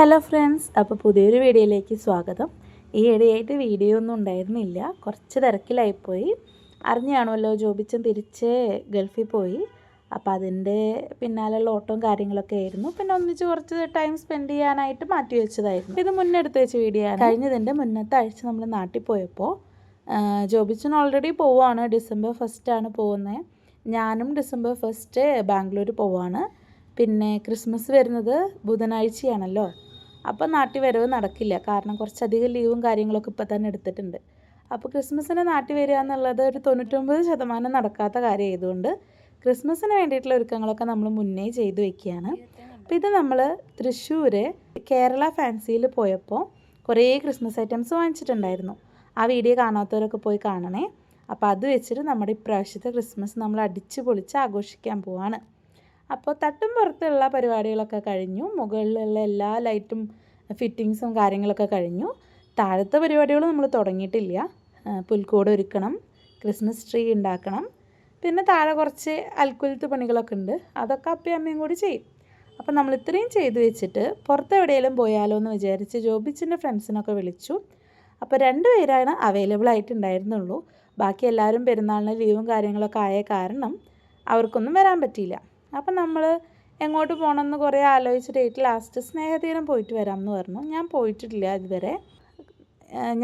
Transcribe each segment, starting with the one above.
Hello friends അപ്പോൾ പുതിയൊരു വീഡിയോയിലേക്ക് സ്വാഗതം. ഈ ഇടയായിട്ട് വീഡിയോ ഒന്നും ഉണ്ടായിരുന്നില്ല. കുറച്ച് തിരക്കിലായിപ്പോയി അറിഞ്ഞാണല്ലോ ജോബിച്ചൻ തിരിച്ച് ഗൾഫിൽ പോയി. അപ്പോൾ അതിന്റെ പിന്നാലെയുള്ള ഓട്ടവും കാര്യങ്ങളൊക്കെ ആയിരുന്നു. പിന്നെ ഒന്നിച്ച് കുറച്ച് ടൈം സ്പെൻഡ് ചെയ്യാനായിട്ട് മാറ്റി വെച്ചതായിരുന്നു. ഇത് മുന്നെടുത്ത് വെച്ച വീഡിയോ ആണ്. കഴിഞ്ഞതിന്റെ മുന്നത്തെ ആഴ്ച നമ്മൾ നാട്ടിൽ പോയപ്പോൾ ജോബിച്ചൻ ഓൾറെഡി പോവാണ്. ഡിസംബർ ഫസ്റ്റാണ് പോകുന്നത് ഞാനും ഡിസംബർ ഫസ്റ്റ് ബാംഗ്ലൂർ പോവാണ്. പിന്നെ ക്രിസ്മസ് വരുന്നത് ബുധനാഴ്ചയാണല്ലോ. അപ്പോൾ നാട്ടിൽ വരവ് നടക്കില്ല. കാരണം കുറച്ചധികം ലീവും കാര്യങ്ങളൊക്കെ ഇപ്പോൾ തന്നെ എടുത്തിട്ടുണ്ട്. അപ്പോൾ ക്രിസ്മസിന് നാട്ടിൽ വരിക എന്നുള്ളത് ഒരു തൊണ്ണൂറ്റൊമ്പത് ശതമാനം നടക്കാത്ത കാര്യമായതുകൊണ്ട് ക്രിസ്മസിന് വേണ്ടിയിട്ടുള്ള ഒരുക്കങ്ങളൊക്കെ നമ്മൾ മുന്നേ ചെയ്തു വെക്കുകയാണ്. അപ്പോൾ ഇത് നമ്മൾ തൃശ്ശൂർ കേരള ഫാൻസിയിൽ പോയപ്പോൾ കുറേ ക്രിസ്മസ് ഐറ്റംസ് വാങ്ങിച്ചിട്ടുണ്ടായിരുന്നു. ആ വീഡിയോ കാണാത്തവരൊക്കെ പോയി കാണണേ. അപ്പോൾ അത് വെച്ചിട്ട് നമ്മുടെ ഇപ്രാവശ്യത്തെ ക്രിസ്മസ് നമ്മൾ അടിച്ചു പൊളിച്ച് ആഘോഷിക്കാൻ പോവാണ്. അപ്പോൾ തട്ടും പുറത്തുള്ള പരിപാടികളൊക്കെ കഴിഞ്ഞു. മുകളിലുള്ള എല്ലാ ലൈറ്റും ഫിറ്റിങ്സും കാര്യങ്ങളൊക്കെ കഴിഞ്ഞു. താഴത്തെ പരിപാടികൾ നമ്മൾ തുടങ്ങിയിട്ടില്ല. പുൽക്കൂട് ഒരുക്കണം ക്രിസ്മസ് ട്രീ ഉണ്ടാക്കണം. പിന്നെ താഴെ കുറച്ച് അൽക്കുലത്ത് പണികളൊക്കെ ഉണ്ട്. അതൊക്കെ അപ്പയും അമ്മയും കൂടി ചെയ്യും. അപ്പോൾ നമ്മൾ ഇത്രയും ചെയ്തു വെച്ചിട്ട് പുറത്ത് എവിടെയെങ്കിലും പോയാലോ എന്ന് വിചാരിച്ച് ജോബിച്ചിന്റെ ഫ്രണ്ട്സിനൊക്കെ വിളിച്ചു. അപ്പോൾ രണ്ട് പേരാണ് അവൈലബിൾ ആയിട്ടുണ്ടായിരുന്നുള്ളൂ. ബാക്കി എല്ലാവരും പെരുന്നാളിന് ലീവും കാര്യങ്ങളൊക്കെ ആയ കാരണം അവർക്കൊന്നും വരാൻ പറ്റിയില്ല. അപ്പം നമ്മൾ എങ്ങോട്ട് പോകണമെന്ന് കുറേ ആലോചിച്ചിട്ട് ലാസ്റ്റ് സ്നേഹതീരം പോയിട്ട് വരാം എന്ന് പറഞ്ഞു. ഞാൻ പോയിട്ടില്ല ഇതുവരെ.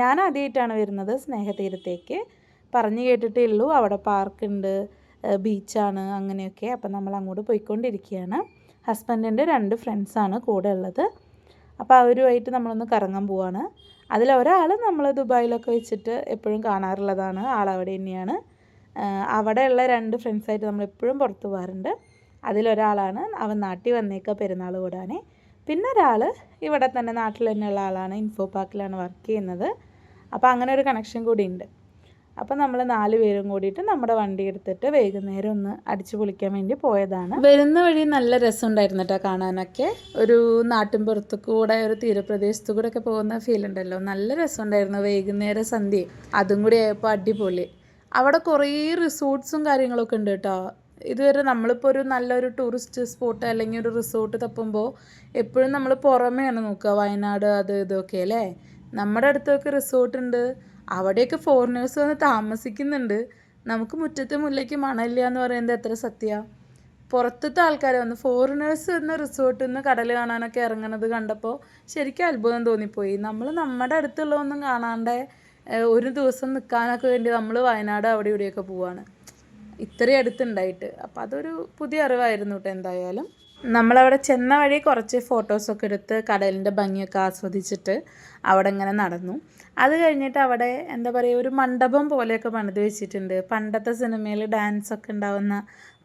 ഞാൻ ആദ്യമായിട്ടാണ് വരുന്നത് സ്നേഹതീരത്തേക്ക്. പറഞ്ഞു കേട്ടിട്ടേ ഉള്ളൂ അവിടെ പാർക്കുണ്ട് ബീച്ചാണ് അങ്ങനെയൊക്കെ. അപ്പം നമ്മൾ അങ്ങോട്ട് പോയിക്കൊണ്ടിരിക്കുകയാണ്. ഹസ്ബൻഡിന്റെ രണ്ട് ഫ്രണ്ട്സാണ് കൂടെ ഉള്ളത്. അപ്പോൾ അവരുമായിട്ട് നമ്മളൊന്ന് കറങ്ങാൻ പോവാണ്. അതിലൊരാൾ നമ്മൾ ദുബായിലൊക്കെ വെച്ചിട്ട് എപ്പോഴും കാണാറുള്ളതാണ്. ആളവിടെ തന്നെയാണ്. അവിടെയുള്ള രണ്ട് ഫ്രണ്ട്സായിട്ട് നമ്മൾ എപ്പോഴും പുറത്ത് പോകാറുണ്ട് അതിലൊരാളാണ് അവൻ നാട്ടിൽ വന്നേക്ക പെരുന്നാൾ കൂടാനേ. പിന്നെ ഒരാൾ ഇവിടെ തന്നെ നാട്ടിൽ തന്നെ ഉള്ള ആളാണ് ഇൻഫോ പാർക്കിലാണ് വർക്ക് ചെയ്യുന്നത്. അപ്പോൾ അങ്ങനെ ഒരു കണക്ഷൻ കൂടി ഉണ്ട്. അപ്പം നമ്മൾ നാല് പേരും കൂടിയിട്ട് നമ്മുടെ വണ്ടി എടുത്തിട്ട് വൈകുന്നേരം ഒന്ന് അടിച്ചു പൊളിക്കാൻ വേണ്ടി പോയതാണ്. വരുന്ന വഴി നല്ല രസമുണ്ടായിരുന്നു കേട്ടോ കാണാനൊക്കെ. ഒരു നാട്ടിൻ പുറത്തുകൂടെ ഒരു തീരപ്രദേശത്തു കൂടെ ഒക്കെ പോകുന്ന ഫീൽ ഉണ്ടല്ലോ. നല്ല രസം ഉണ്ടായിരുന്നു വൈകുന്നേരം സന്ധ്യ. അതും കൂടി ആയപ്പോൾ അടിപൊളി. അവിടെ കുറേ റിസോർട്ട്സും കാര്യങ്ങളൊക്കെ ഉണ്ട് കേട്ടോ. ഇതുവരെ നമ്മളിപ്പോൾ ഒരു നല്ലൊരു ടൂറിസ്റ്റ് സ്പോട്ട് അല്ലെങ്കിൽ ഒരു റിസോർട്ട് തപ്പുമ്പോൾ എപ്പോഴും നമ്മൾ പുറമെയാണ് നോക്കുക. വയനാട് അത് ഇതൊക്കെ അല്ലേ? നമ്മുടെ അടുത്തൊക്കെ റിസോർട്ട് ഉണ്ട്. അവിടെയൊക്കെ ഫോറിനേഴ്സ് വന്ന് താമസിക്കുന്നുണ്ട്. നമുക്ക് മുറ്റത്തെ മുല്ലയ്ക്ക് മണമില്ല എന്ന് പറയുന്നത് എത്ര സത്യ? പുറത്തത്തെ ആൾക്കാർ വന്ന് ഫോറിനേഴ്സ് എന്ന റിസോർട്ടിൽ നിന്ന് കടൽ കാണാനൊക്കെ ഇറങ്ങുന്നത് കണ്ടപ്പോൾ ശരിക്കും അത്ഭുതം തോന്നിപ്പോയി. നമ്മൾ നമ്മുടെ അടുത്തുള്ളതൊന്നും കാണാണ്ട് ഒരു ദിവസം നിൽക്കാനൊക്കെ വേണ്ടി നമ്മൾ വയനാട് അവിടെ ഇവിടെയൊക്കെ പോവാണ്. ഇത്രയും അടുത്തുണ്ടായിട്ട്. അപ്പോൾ അതൊരു പുതിയ അറിവായിരുന്നു കേട്ടോ എന്തായാലും. നമ്മളവിടെ ചെന്ന വഴി കുറച്ച് ഫോട്ടോസൊക്കെ എടുത്ത് കടലിന്റെ ഭംഗിയൊക്കെ ആസ്വദിച്ചിട്ട് അവിടെ ഇങ്ങനെ നടന്നു. അത് കഴിഞ്ഞിട്ട് അവിടെ എന്താ പറയുക ഒരു മണ്ഡപം പോലെയൊക്കെ പണിത് വെച്ചിട്ടുണ്ട്. പണ്ടത്തെ സിനിമയിൽ ഡാൻസ് ഒക്കെ ഉണ്ടാവുന്ന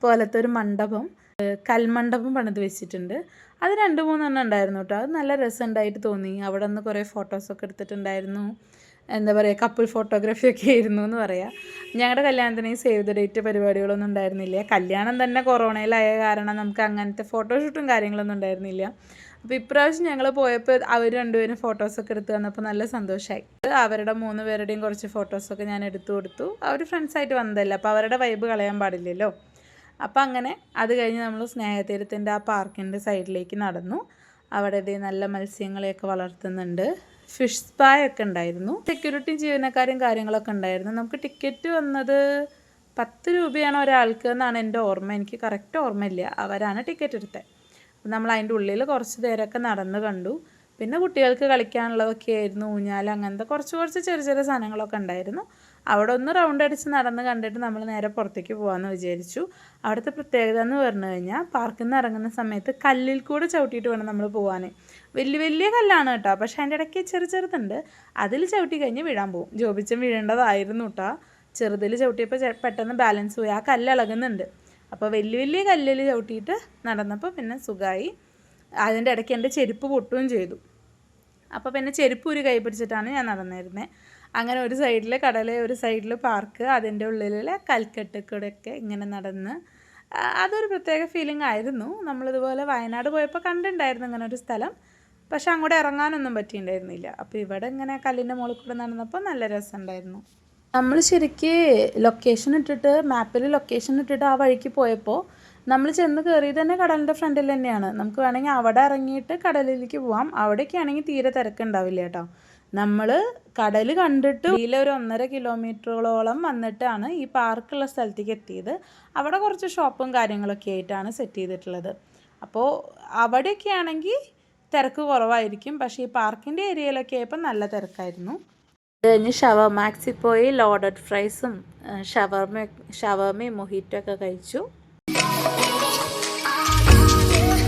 പോലത്തെ ഒരു മണ്ഡപം കൽമണ്ഡപം പണിത് വെച്ചിട്ടുണ്ട്. അത് രണ്ട് മൂന്നെണ്ണം ഉണ്ടായിരുന്നു കേട്ടോ. അത് നല്ല രസമുണ്ടായിട്ട് തോന്നി. അവിടെ നിന്ന് കുറേ ഫോട്ടോസൊക്കെ എടുത്തിട്ടുണ്ടായിരുന്നു. എന്താ പറയുക കപ്പിൾ ഫോട്ടോഗ്രാഫി ഒക്കെ ആയിരുന്നു എന്ന് പറയാം. ഞങ്ങളുടെ കല്യാണത്തിന് സേവ് ദ ഡേറ്റ് പരിപാടികളൊന്നും ഉണ്ടായിരുന്നില്ല. കല്യാണം തന്നെ കൊറോണയിലായ കാരണം നമുക്ക് അങ്ങനത്തെ ഫോട്ടോഷൂട്ടും കാര്യങ്ങളൊന്നും ഉണ്ടായിരുന്നില്ല. അപ്പോൾ ഇപ്രാവശ്യം ഞങ്ങൾ പോയപ്പോൾ അവർ രണ്ടുപേരും ഫോട്ടോസൊക്കെ എടുത്ത് വന്നപ്പോൾ നല്ല സന്തോഷമായി അവരുടെ മൂന്ന് പേരുടെയും കുറച്ച് ഫോട്ടോസൊക്കെ ഞാൻ എടുത്തു കൊടുത്തു. അവർ ഫ്രണ്ട്സായിട്ട് വന്നതല്ല അപ്പോൾ അവരുടെ വൈബ് കളയാൻ പാടില്ലല്ലോ. അപ്പോൾ അങ്ങനെ അത് കഴിഞ്ഞ് നമ്മൾ സ്നേഹതീരത്തിന്റെ ആ പാർക്കിന്റെ സൈഡിലേക്ക് നടന്നു. അവിടെ ഇതേ നല്ല മത്സ്യങ്ങളെയൊക്കെ വളർത്തുന്നുണ്ട്. ഫിഷ് സ്പായ ഒക്കെ ഉണ്ടായിരുന്നു. സെക്യൂരിറ്റി ജീവനക്കാരും കാര്യങ്ങളൊക്കെ ഉണ്ടായിരുന്നു. നമുക്ക് ടിക്കറ്റ് വന്നത് പത്ത് രൂപയാണ് ഒരാൾക്ക് എന്നാണ് എന്റെ ഓർമ്മ. എനിക്ക് കറക്റ്റ് ഓർമ്മയില്ല. അവരാണ് ടിക്കറ്റ് എടുത്തത് നമ്മൾ അതിന്റെ ഉള്ളിൽ കുറച്ച് നേരമൊക്കെ നടന്ന് കണ്ടു. പിന്നെ കുട്ടികൾക്ക് കളിക്കാനുള്ളതൊക്കെ ആയിരുന്നു ഊഞ്ഞാൽ അങ്ങനത്തെ കുറച്ച് കുറച്ച് ചെറിയ ചെറിയ സാധനങ്ങളൊക്കെ ഉണ്ടായിരുന്നു. അവിടെ ഒന്ന് റൗണ്ട് അടിച്ച് നടന്ന് കണ്ടിട്ട് നമ്മൾ നേരെ പുറത്തേക്ക് പോകാമെന്ന് വിചാരിച്ചു. അവിടുത്തെ പ്രത്യേകത എന്ന് പറഞ്ഞു കഴിഞ്ഞാൽ പാർക്കിൽ നിന്ന് ഇറങ്ങുന്ന സമയത്ത് കല്ലിൽ കൂടെ ചവിട്ടിയിട്ട് വേണം നമ്മൾ പോകാൻ വലിയ വലിയ കല്ലാണ് കേട്ടോ പക്ഷേ അതിന്റെ ഇടയ്ക്ക് ചെറു ചെറുതുണ്ട്. അതിൽ ചവിട്ടി കഴിഞ്ഞ് വീഴാൻ പോകും ജോബിച്ചൻ വീഴേണ്ടതായിരുന്നു കേട്ടോ ചെറുതിൽ ചവിട്ടിയപ്പോൾ പെട്ടെന്ന് ബാലൻസ് പോയി. ആ കല്ല് ഇളകുന്നുണ്ട്. അപ്പോൾ വലിയ വലിയ കല്ലിൽ ചവിട്ടിയിട്ട് നടന്നപ്പോൾ പിന്നെ സുഖമായി അതിന്റെ ഇടയ്ക്ക് എന്റെ ചെരുപ്പ് പൊട്ടുകയും ചെയ്തു. അപ്പോൾ പിന്നെ ചെരുപ്പ് ഒരു കൈ പിടിച്ചിട്ടാണ് ഞാൻ നടന്നിരുന്നത് അങ്ങനെ ഒരു സൈഡിൽ കടൽ ഒരു സൈഡിൽ പാർക്ക് അതിന്റെ ഉള്ളിലെ കൽക്കെട്ട് കൂടെയൊക്കെ ഇങ്ങനെ നടന്ന്. അതൊരു പ്രത്യേക ഫീലിംഗ് ആയിരുന്നു. നമ്മളിതുപോലെ വയനാട് പോയപ്പോൾ കണ്ടിട്ടുണ്ടായിരുന്നു ഇങ്ങനെ ഒരു സ്ഥലം. പക്ഷെ അങ്ങോട്ട് ഇറങ്ങാനൊന്നും പറ്റിയിട്ടുണ്ടായിരുന്നില്ല അപ്പോൾ ഇവിടെ ഇങ്ങനെ കല്ലിന്റെ മുകളിൽ കൂടെ നടന്നപ്പോൾ നല്ല രസമുണ്ടായിരുന്നു നമ്മൾ ശരിക്ക് ലൊക്കേഷൻ ഇട്ടിട്ട് മാപ്പിൽ ലൊക്കേഷൻ ഇട്ടിട്ട് ആ വഴിക്ക് പോയപ്പോൾ നമ്മൾ ചെന്ന് കയറിയത് തന്നെ കടലിന്റെ ഫ്രണ്ടിൽ തന്നെയാണ്. നമുക്ക് വേണമെങ്കിൽ അവിടെ ഇറങ്ങിയിട്ട് കടലിലേക്ക് പോവാം. അവിടേക്ക് ആണെങ്കിൽ തീരെ തിരക്കുണ്ടാവില്ല കേട്ടോ. നമ്മൾ കടൽ കണ്ടിട്ട് ഇതിലെ ഒരു ഒന്നര കിലോമീറ്ററുകളോളം വന്നിട്ടാണ് ഈ പാർക്കുള്ള സ്ഥലത്തേക്ക് എത്തിയത്. അവിടെ കുറച്ച് ഷോപ്പും കാര്യങ്ങളൊക്കെ ആയിട്ടാണ് സെറ്റ് ചെയ്തിട്ടുള്ളത്. അപ്പോൾ അവിടെയൊക്കെ ആണെങ്കിൽ തിരക്ക് കുറവായിരിക്കും. പക്ഷേ ഈ പാർക്കിന്റെ ഏരിയയിലൊക്കെ ആയപ്പോൾ നല്ല തിരക്കായിരുന്നു. അത് കഴിഞ്ഞ് ഷവർമാക്സിൽ പോയി ലോഡഡ് ഫ്രൈസും ഷവർമ ഷവർമയും മൊഹിറ്റോ ഒക്കെ കഴിച്ചു. I you.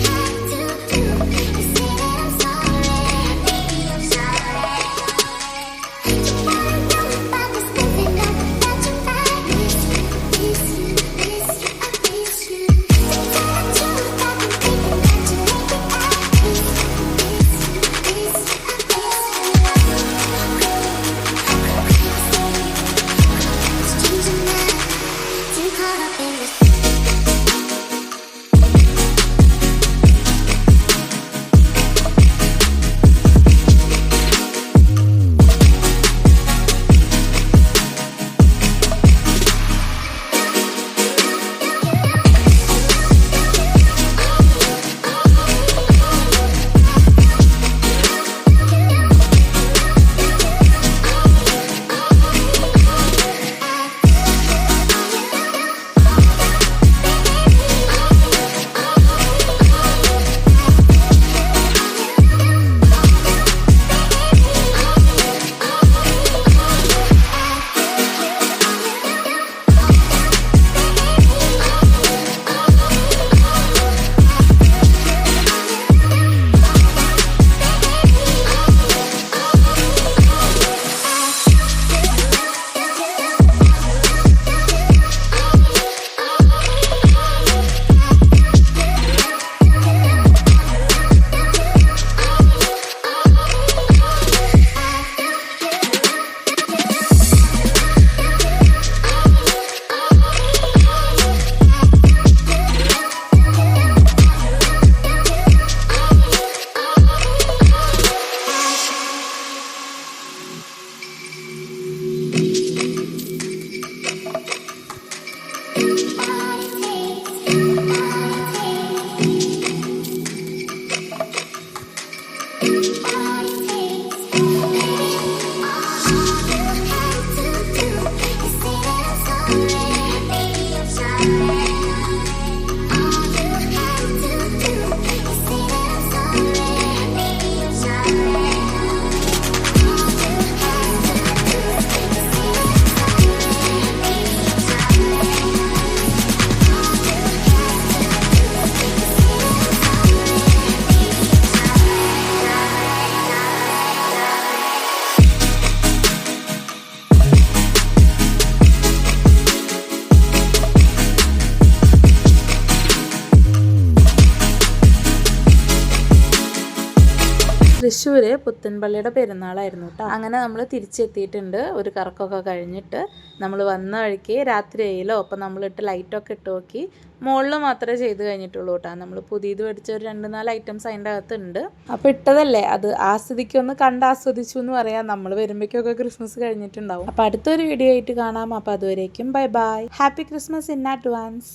തൃശ്ശൂർ പുത്തൻപള്ളിയുടെ പെരുന്നാളായിരുന്നു കേട്ടോ അങ്ങനെ നമ്മൾ തിരിച്ചെത്തിയിട്ടുണ്ട്. ഒരു കറക്കമൊക്കെ കഴിഞ്ഞിട്ട് നമ്മൾ വന്ന വഴിക്ക് രാത്രി ആയില്ലോ അപ്പം നമ്മളിട്ട് ലൈറ്റൊക്കെ ഇട്ട് നോക്കി. മുകളിൽ മാത്രമേ ചെയ്ത് കഴിഞ്ഞിട്ടുള്ളൂ കേട്ടോ നമ്മൾ പുതിയത് മേടിച്ച ഒരു രണ്ട് നാല് ഐറ്റംസ് അതിന്റെ അകത്തുണ്ട്. അപ്പോൾ ഇട്ടതല്ലേ? അത് ആസ്വദിക്കൊന്ന് കണ്ട് ആസ്വദിച്ചു എന്ന് പറയാം. നമ്മൾ വരുമ്പോഴേക്കൊക്കെ ക്രിസ്മസ് കഴിഞ്ഞിട്ടുണ്ടാവും. അപ്പോൾ അടുത്തൊരു വീഡിയോ ആയിട്ട് കാണാം. അപ്പോൾ അതുവരേക്കും bye bye. Happy Christmas in advance.